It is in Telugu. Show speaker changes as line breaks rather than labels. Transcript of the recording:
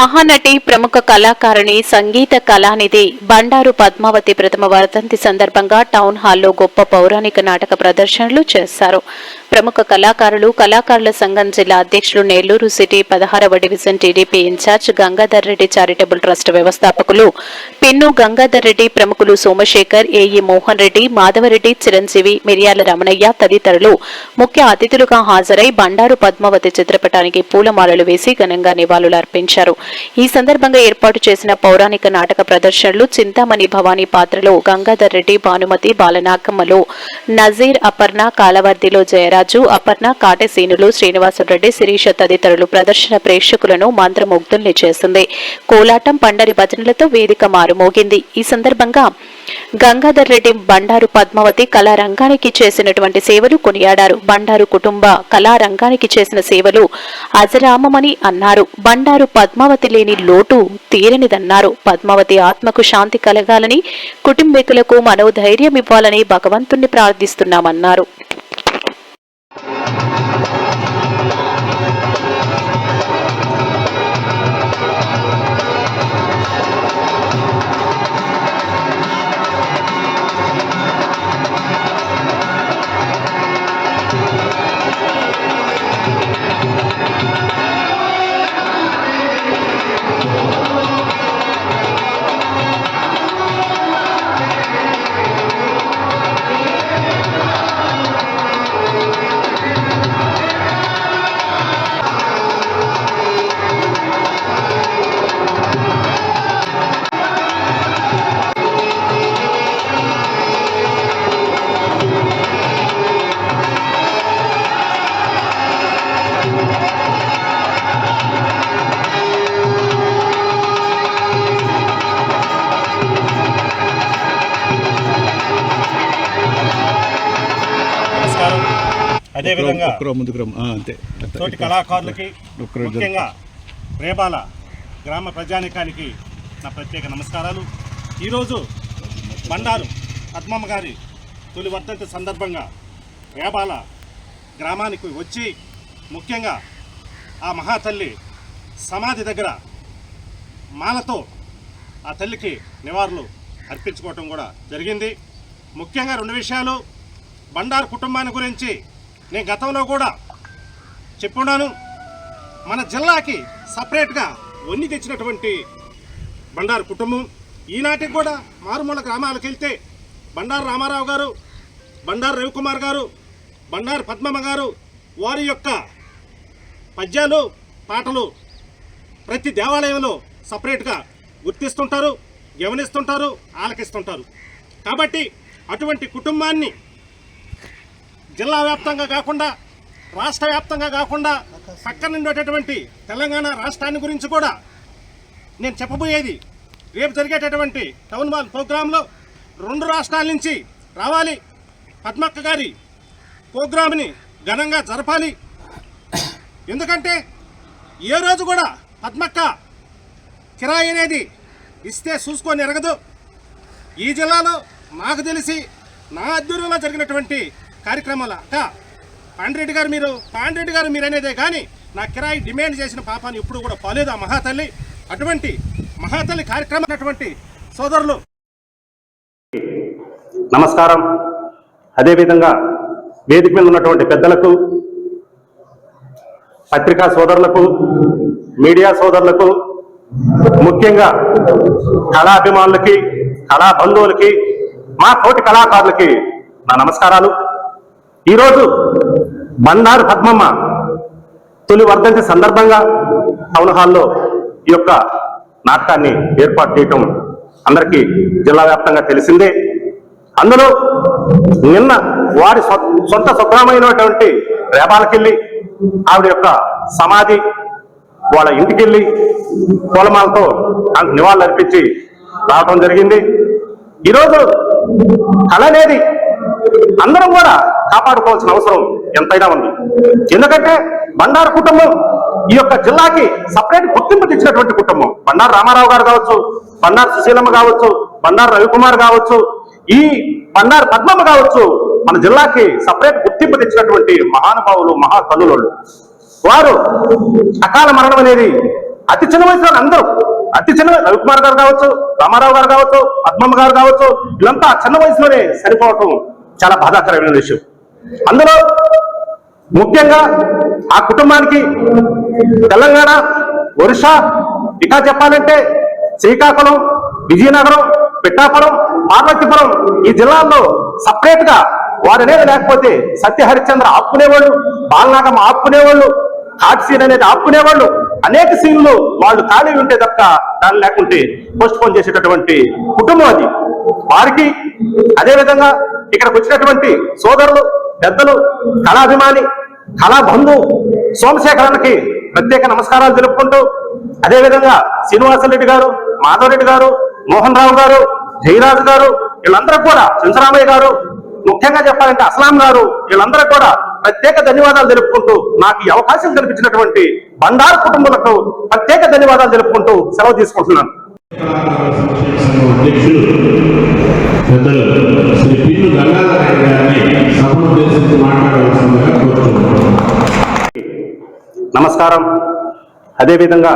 మహానటి ప్రముఖ కళాకారిణి సంగీత కళానిధి బండారు పద్మావతి ప్రథమ వర్ధంతి సందర్భంగా టౌన్ హాల్లో గొప్ప పౌరాణిక నాటక ప్రదర్శనలు చేశారు. ప్రముఖ కళాకారులు కళాకారుల సంఘం జిల్లా అధ్యక్షులు నెల్లూరు సిటీ పదహారవ division TDP in charge Gangadhar Reddy charitable trust వ్యవస్థాపకులు పిన్ను గంగాధర్ రెడ్డి ప్రముఖులు సోమశేఖర్ ఏఈ మోహన్ రెడ్డి మాధవరెడ్డి చిరంజీవి మిర్యాల రమణయ్య తదితరులు ముఖ్య అతిథులుగా హాజరై బండారు పద్మావతి చిత్రపటానికి పూలమాలలు వేసి ఘనంగా నివాళులు అర్పించారు ఈ సందర్భంగా ఏర్పాటు చేసిన పౌరాణిక నాటక ప్రదర్శనలు చింతామణి భవానీ పాత్రలో గంగాధర్ రెడ్డి భానుమతి బాలనాకమ్మలో నజీర్ అపర్ణ కాలవర్దిలో జయరాజు అపర్ణ కాటశీనులు శ్రీనివాసరెడ్డి శిరీష తదితరులు ప్రదర్శన ప్రేక్షకులను మంత్రముగ్ధుల్ని చేసింది కోలాటం పండరి భజనలతో వేదిక మారుమోగింది. ఈ సందర్భంగా గంగాధర్ రెడ్డి బండారు పద్మావతి కళారంగానికి చేసినటువంటి సేవలు కొనియాడారు. బండారు కుటుంబ కళారంగానికి చేసిన సేవలు అజరామమని అన్నారు. బండారు పద్మావతి లేని లోటు తీరనిదన్నారు. పద్మావతి ఆత్మకు శాంతి కలగాలని కుటుంబీకులకు మనోధైర్యం ఇవ్వాలని భగవంతుణ్ణి ప్రార్థిస్తున్నామన్నారు.
అదేవిధంగా
అంతే.
తోటి కళాకారులకి. ముఖ్యంగా రేపాల గ్రామ ప్రజానికానికి నా ప్రత్యేక నమస్కారాలు. ఈరోజు బండారు పద్మమ్మ గారి తొలి వర్ధంతి సందర్భంగా రేపాల గ్రామానికి వచ్చి ముఖ్యంగా ఆ మహాతల్లి సమాధి దగ్గర మాలతో ఆ తల్లికి నివాళులు అర్పించుకోవటం కూడా జరిగింది. ముఖ్యంగా రెండు విషయాలు బండారు కుటుంబాన్ని గురించి నేను గతంలో కూడా చెప్పున్నాను మన జిల్లాకి సపరేట్గా వన్ని తెచ్చినటువంటి బండారు కుటుంబం. ఈనాటికి కూడా మారుమూల గ్రామాలకు వెళ్తే బండారు రామారావు గారు బండారు రవికుమార్ గారు బండారు పద్మమ్మ గారు వారి యొక్క పద్యాలు పాటలు ప్రతి దేవాలయంలో సపరేట్గా గుర్తిస్తుంటారు గమనిస్తుంటారు ఆలకిస్తుంటారు. కాబట్టి అటువంటి కుటుంబాన్ని జిల్లా వ్యాప్తంగా కాకుండా రాష్ట్ర వ్యాప్తంగా కాకుండా పక్కన ఉండేటటువంటి తెలంగాణ రాష్ట్రాన్ని గురించి కూడా నేను చెప్పబోయేది. రేపు జరిగేటటువంటి టౌన్ హాల్ ప్రోగ్రాంలో రెండు రాష్ట్రాల నుంచి రావాలి. పద్మక్క గారి ప్రోగ్రామ్ని ఘనంగా జరపాలి. ఎందుకంటే ఏ రోజు కూడా పద్మక్క కిరాయి అనేది ఇస్తే చూసుకొని ఎరగదు. ఈ జిల్లాలో నాకు తెలిసి నా ఆధ్వర్యంలో జరిగినటువంటి కార్యక్రమాల అక్క పాండ్రెడ్డి గారు మీరు పాండ్రెడ్డి గారు మీరు అనేదే కానీ నా కిరాయి డిమాండ్ చేసిన పాపాన్ని ఇప్పుడు కూడా పోలేదు ఆ మహాతల్లి? అటువంటి మహాతల్లి కార్యక్రమం అటువంటి సోదరులు.
నమస్కారం. అదేవిధంగా వేదిక మీద ఉన్నటువంటి పెద్దలకు పత్రికా సోదరులకు మీడియా సోదరులకు ముఖ్యంగా కళాభిమానులకి కళా బంధువులకి మా తోటి కళాకారులకి నా నమస్కారాలు. ఈరోజు బండారు పద్మమ్మ తొలి వర్ధంతి సందర్భంగా టౌన్ హాల్లో ఈ యొక్క నాటకాన్ని ఏర్పాటు చేయటం అందరికీ జిల్లా వ్యాప్తంగా తెలిసిందే. అందులో నిన్న వారి సొంత స్వగ్రామైనటువంటి రేపాలకెళ్ళి ఆవిడ యొక్క సమాధి వాళ్ళ ఇంటికెళ్ళి పూలమాలతో నివాళులు అర్పించి రావడం జరిగింది. ఈరోజు కళ అనేది అందరం కూడా కాపాడుకోవాల్సిన అవసరం ఎంతైనా ఉంది. ఎందుకంటే బండారు కుటుంబం ఈ యొక్క జిల్లాకి సపరేట్ గుర్తింపు తెచ్చినటువంటి కుటుంబం. బండారు రామారావు గారు కావచ్చు బండారు సుశీలమ్మ కావచ్చు బండారు రవికుమార్ కావచ్చు ఈ బండారు పద్మమ్మ కావచ్చు మన జిల్లాకి సపరేట్ గుర్తింపు తెచ్చినటువంటి మహానుభావులు మహా వారు అకాల మరణం అనేది అతి చిన్న వయసులో అందరూ అతి చిన్న రవికుమార్ గారు కావచ్చు రామారావు గారు కావచ్చు పద్మమ్మ గారు కావచ్చు వీళ్ళంతా చిన్న వయసులోనే సరిపోవటం చాలా బాధాకరమైన విషయం. అందులో ముఖ్యంగా ఆ కుటుంబానికి తెలంగాణ ఒరిస్సా ఇంకా చెప్పాలంటే శ్రీకాకుళం విజయనగరం పిఠాపురం పార్వతీపురం ఈ జిల్లాల్లో సపరేట్గా వారు అనేది లేకపోతే సత్యహరిశ్చంద్ర ఆపుకునేవాళ్ళు బాలనాగం ఆపుకునేవాళ్ళు హాట్ సీన్ అనేది ఆపుకునేవాళ్ళు అనేక సీన్లు వాళ్ళు ఖాళీ ఉంటే తప్ప దాన్ని లేకుంటే పోస్ట్ పోన్ చేసేటటువంటి కుటుంబం అది. వారికి అదేవిధంగా ఇక్కడికి వచ్చినటువంటి సోదరులు పెద్దలు కళాభిమాని కళా బంధు సోమశేఖరానికి ప్రత్యేక నమస్కారాలు తెలుపుకుంటూ అదేవిధంగా శ్రీనివాసరెడ్డి గారు మాధవరెడ్డి గారు మోహన్ రావు గారు జయరాజు గారు వీళ్ళందరూ కూడా చింతరామయ్య గారు ముఖ్యంగా చెప్పాలంటే అస్లాం గారు వీళ్ళందరూ కూడా ప్రత్యేక ధన్యవాదాలు తెలుపుకుంటూ నాకు ఈ అవకాశం కల్పించినటువంటి బండారు కుటుంబాలకు ప్రత్యేక ధన్యవాదాలు తెలుపుకుంటూ సెలవు తీసుకుంటున్నాను.
అధ్యక్షులు పెద్దలు శ్రీ పిల్లు గారిని మాట్లాడవలసిందిగా కోరుతున్నాను
నమస్కారం. అదేవిధంగా